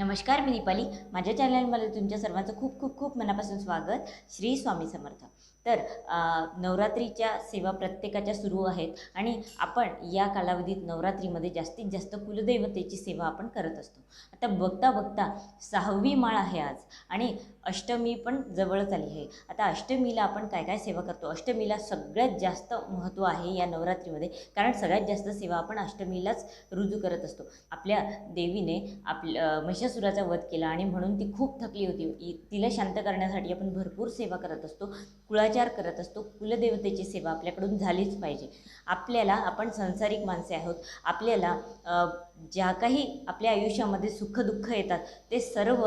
नमस्कार मी दीपाली. माझ्या चॅनलमध्ये तुमच्या सर्वांचं खूप खूप खूप मनापासून स्वागत. श्री स्वामी समर्थ. तर नवरात्रीच्या सेवा प्रत्येकाच्या सुरू आहेत आणि आपण या कालावधीत नवरात्रीमध्ये जास्तीत जास्त कुलदैवतेची सेवा आपण करत असतो. आता बघता बघता सहावी माळ आहे आज आणि अष्टमी पण जवळच आली आहे. आता अष्टमीला आपण काय काय सेवा करतो? अष्टमीला सगळ्यात जास्त महत्त्व आहे या नवरात्रीमध्ये कारण सगळ्यात जास्त सेवा आपण अष्टमीलाच रुजू करत असतो. आपल्या देवीने आपल्या महिषासुराचा वध केला आणि म्हणून ती खूप थकली होती. तिला शांत करण्यासाठी आपण भरपूर सेवा करत असतो कुळाचार करत असतो कुलदेवतेची सेवा आपल्याकडून झालीच पाहिजे. आपल्याला आपण संसारिक माणसे आहोत आपल्याला ज्या काही आपल्या आयुष्यामध्ये सुखदुःख येतात ते सर्व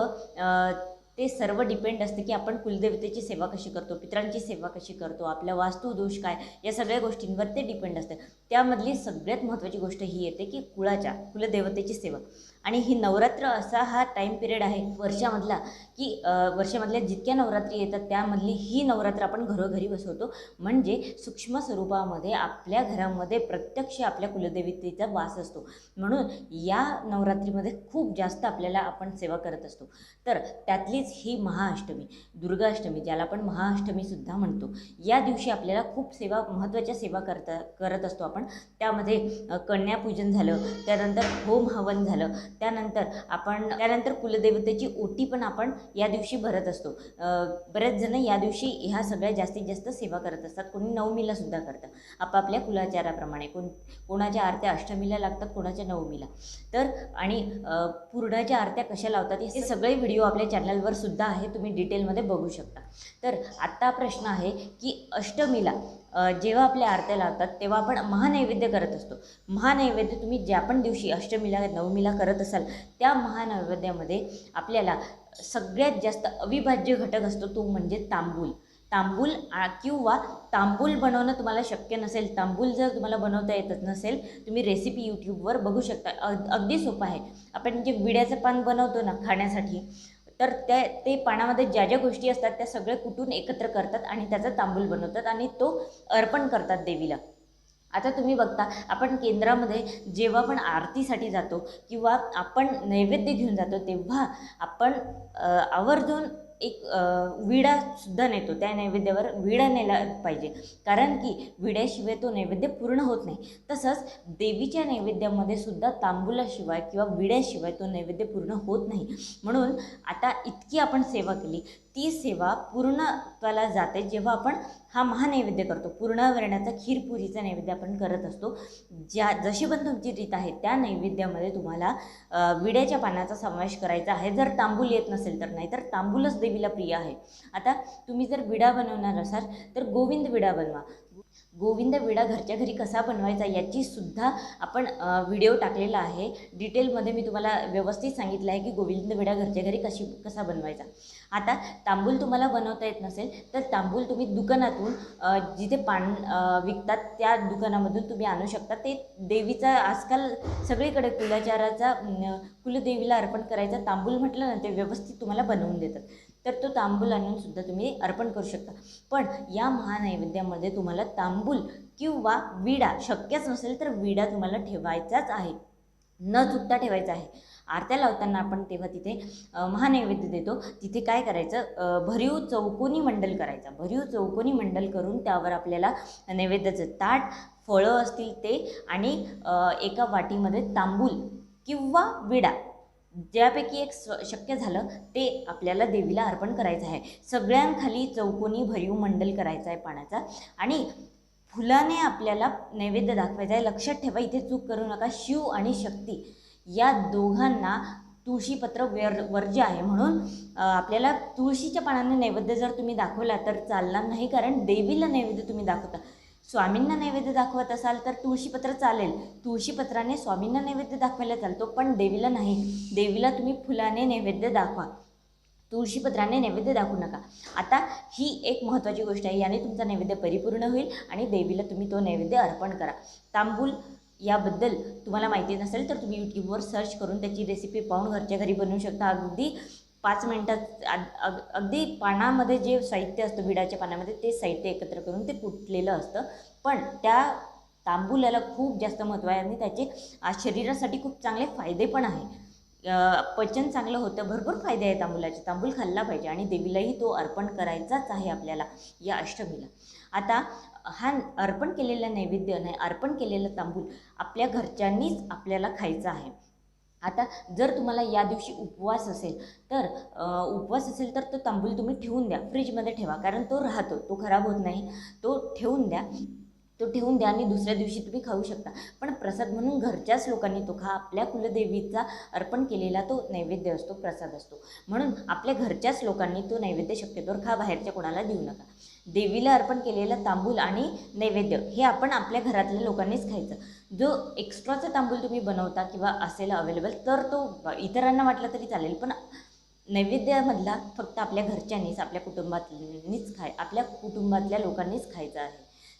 ते सर्व डिपेंड असते की आपण कुलदेवतेची सेवा कशी करतो पितरांची सेवा कशी करतो आपला वास्तुदोष काय या सगळ्या गोष्टींवर ते डिपेंड असते. त्यामधली सगळ्यात महत्त्वाची गोष्ट ही येते की कुळाच्या कुलदेवतेची सेवा. आणि ही नवरात्र असा हा टाईम पिरियड आहे वर्षामधला की वर्षामधल्या जितक्या नवरात्री येतात त्यामधली ही नवरात्र आपण घरोघरी बसवतो. म्हणजे सूक्ष्म स्वरूपामध्ये आपल्या घरामध्ये प्रत्यक्ष आपल्या कुलदेवतेचा वास असतो. म्हणून या नवरात्रीमध्ये खूप जास्त आपल्याला आपण सेवा करत असतो. तर त्यातलीच ही महाअष्टमी दुर्गाष्टमी ज्याला आपण महाअष्टमीसुद्धा म्हणतो. या दिवशी आपल्याला खूप सेवा महत्त्वाच्या सेवा करता करत असतो आपण. त्यामध्ये कन्यापूजन झालं त्यानंतर होम हवन झालं त्यानंतर आपण त्यानंतर कुलदेवतेची ओटी पण आपण या दिवशी भरत असतो. बरेच जण या दिवशी ह्या सगळ्या जास्तीत जास्त सेवा करत असतात. कोणी नवमीला सुद्धा करतं. आपापल्या कुलाचाराप्रमाणे. कोण कोणाच्या आरत्या अष्टमीला लागतात कोणाच्या नवमीला. तर आणि पूर्णाच्या आरत्या कशा लावतात हे सगळे व्हिडिओ आपल्या चॅनलवर सुद्धा आहे. तुम्ही डिटेलमध्ये बघू शकता. तर आत्ता प्रश्न आहे की अष्टमीला जेव्हा आपल्या आरत्या लावतात तेव्हा आपण महानैवेद्य करत असतो. महानैवेद्य तुम्ही ज्या पण दिवशी अष्टमीला नवमीला करत असाल त्या महानैवेद्यामध्ये आपल्याला सगळ्यात जास्त अविभाज्य घटक असतो तो म्हणजे तांबूल. तांबूल किंवा तांबूल बनवणं तुम्हाला शक्य नसेल तांबूल जर तुम्हाला बनवता येतच नसेल तुम्ही रेसिपी यूट्यूबवर बघू शकता. अग अगदी सोपं आहे. आपण जे विड्याचं पान बनवतो ना खाण्यासाठी तर त्या ते पानामध्ये ज्या ज्या गोष्टी असतात त्या सगळे कुटून एकत्र करतात आणि त्याचा तांबूल बनवतात आणि तो अर्पण करतात देवीला. आता तुम्ही बघता आपण केंद्रामध्ये जेव्हा पण आरतीसाठी जातो किंवा आपण नैवेद्य घेऊन जातो तेव्हा आपण आवर्जून एक विडासुद्धा नेतो. त्या नैवेद्यावर विडा नेला पाहिजे. कारण की विड्याशिवाय तो नैवेद्य पूर्ण होत नाही. तसंच देवीच्या नैवेद्यामध्ये सुद्धा तांबुलाशिवाय किंवा विड्याशिवाय तो नैवेद्य पूर्ण होत नाही. म्हणून आता इतकी आपण सेवा केली. ती सेवा पूर्णत्वाला जाते जेव्हा आपण हा महानैवेद्य करतो. पूर्णवर्णाचा खीरपुरीचा नैवेद्य आपण करत असतो. ज्या जशी पण तुमची रीत आहे त्या नैवेद्यामध्ये तुम्हाला विड्याच्या पानाचा समावेश करायचा आहे. जर तांबूल येत नसेल तर नाही तर तांबूलच देवीला प्रिय आहे. आता तुम्ही जर विडा बनवणार असाल तर गोविंद विडा बनवा. गोविंद विडा घरच्या घरी कसा बनवायचा याची सुद्धा आपण व्हिडिओ टाकलेला आहे. डिटेलमध्ये मी तुम्हाला व्यवस्थित सांगितलं आहे की गोविंद विडा घरच्या घरी कशी कसा बनवायचा. आता तांबूल तुम्हाला बनवता येत नसेल तर तांबूल तुम्ही दुकानातून जिथे पान विकतात त्या दुकानामधून तुम्ही आणू शकता. ते देवीचा आजकाल सगळीकडे कुलाचाराचा कुलदेवीला अर्पण करायचा तांबूल म्हटलं ना ते व्यवस्थित तुम्हाला बनवून देतात. तर तो तांबूल आणून सुद्धा तुम्ही अर्पण करू शकता. पण या महानैवेद्यामध्ये तुम्हाला तांबूल किंवा विडा शक्यच नसेल तर विडा तुम्हाला ठेवायचाच आहे. न चुकता ठेवायचा आहे. आरत्या लावताना आपण तेव्हा तिथे महानैवेद्य देतो. तिथे काय करायचं? भरीव चौकोनी मंडल करायचा. भरीव चौकोनी मंडल करून त्यावर आपल्याला नैवेद्याचं ताट फळं असतील ते आणि एका वाटीमध्ये तांबूल किंवा विडा ज्यापैकी एक स्व शक्य झालं ते आपल्याला देवीला अर्पण करायचं आहे. सगळ्यांखाली चौकोनी भरीव मंडल करायचा आहे पाण्याचा. आणि फुलाने आपल्याला नैवेद्य दाखवायचा आहे. लक्षात ठेवा इथे चूक करू नका. शिव आणि शक्ती या दोघांना तुळशीपत्र वर वर्ज्य आहे. म्हणून आपल्याला तुळशीच्या पानाने नैवेद्य जर तुम्ही दाखवला तर चालणार नाही. कारण देवीला नैवेद्य तुम्ही दाखवता. स्वामींना नैवेद्य दाखवत असाल तर तुळशीपत्र चालेल. तुळशीपत्राने स्वामींना नैवेद्य दाखवायला चालतो पण देवीला नाही. देवीला तुम्ही फुलाने नैवेद्य दाखवा. तुळशीपत्राने नैवेद्य दाखवू नका. आता ही एक महत्त्वाची गोष्ट आहे याने तुमचा नैवेद्य परिपूर्ण होईल आणि देवीला तुम्ही तो नैवेद्य अर्पण करा. तांबूल याबद्दल तुम्हाला माहिती नसेल तर तुम्ही यूट्यूबवर सर्च करून त्याची रेसिपी पाहून घरच्या घरी बनवू शकता. अगदी पाच मिनटात अग- अगदी पानामध्ये जे साहित्य असतं विडाच्या पानामध्ये ते साहित्य एकत्र करून ते कुटलेलं असतं. पण त्या तांबूलाला खूप जास्त महत्त्व आहे आणि त्याचे शरीरासाठी खूप चांगले फायदे पण आहे. पचन चांगलं होतं भरपूर फायदे आहेत तांबुलाचे. तांबूल खाल्ला पाहिजे आणि देवीलाही तो अर्पण करायचाच आहे आपल्याला या अष्टमीला. आता हा अर्पण केलेला नैवेद्य नाही अर्पण केलेलं तांबूल आपल्या घरच्यांनीच आपल्याला खायचं आहे. आता जर तुम्हाला या दिवशी उपवास असेल तर उपवास असेल तर तो तांबूल तुम्ही ठेवून द्या. फ्रीजमध्ये ठेवा कारण तो राहतो तो खराब होत नाही. तो ठेवून द्या. तो ठेवून द्या आणि दुसऱ्या दिवशी तुम्ही खाऊ शकता. पण प्रसाद म्हणून घरच्याच लोकांनी तो खा. आपल्या कुलदेवीचा अर्पण केलेला तो नैवेद्य असतो प्रसाद असतो. म्हणून आपल्या घरच्याच लोकांनी तो नैवेद्य शक्यतोवर खा बाहेरच्या कोणाला देऊ नका. देवीला अर्पण केलेलं तांबूल आणि नैवेद्य हे आपण आपल्या घरातल्या लोकांनीच खायचं. जो एक्स्ट्राचा तांबूल तुम्ही बनवता किंवा असेल अवेलेबल तर तो इतरांना वाटला तरी चालेल पण नैवेद्यामधला फक्त आपल्या घरच्यांनीच आपल्या कुटुंबातनीच खाय आपल्या कुटुंबातल्या लोकांनीच खायचं आहे.